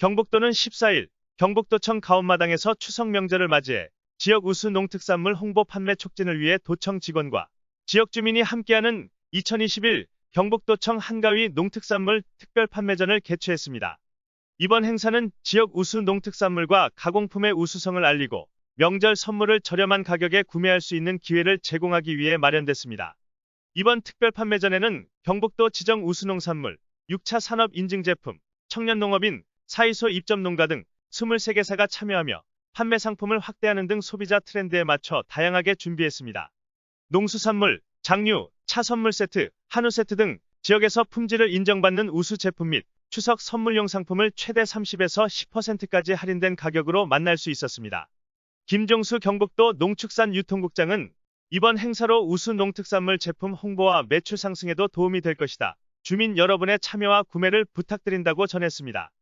경북도는 14일 경북도청 가온마당에서 추석 명절을 맞이해 지역 우수 농특산물 홍보 판매 촉진을 위해 도청 직원과 지역 주민이 함께하는 2021 경북도청 한가위 농특산물 특별 판매전을 개최했습니다. 이번 행사는 지역 우수 농특산물과 가공품의 우수성을 알리고 명절 선물을 저렴한 가격에 구매할 수 있는 기회를 제공하기 위해 마련됐습니다. 이번 특별 판매전에는 경북도 지정 우수농산물, 6차 산업 인증 제품, 청년농업인, 사이소 입점 농가 등 23개사가 참여하며 판매 상품을 확대하는 등 소비자 트렌드에 맞춰 다양하게 준비했습니다. 농수산물, 장류, 차 선물 세트, 한우 세트 등 지역에서 품질을 인정받는 우수 제품 및 추석 선물용 상품을 최대 30에서 10%까지 할인된 가격으로 만날 수 있었습니다. 김종수 경북도 농축산 유통국장은 이번 행사로 우수 농특산물 제품 홍보와 매출 상승에도 도움이 될 것이다. 주민 여러분의 참여와 구매를 부탁드린다고 전했습니다.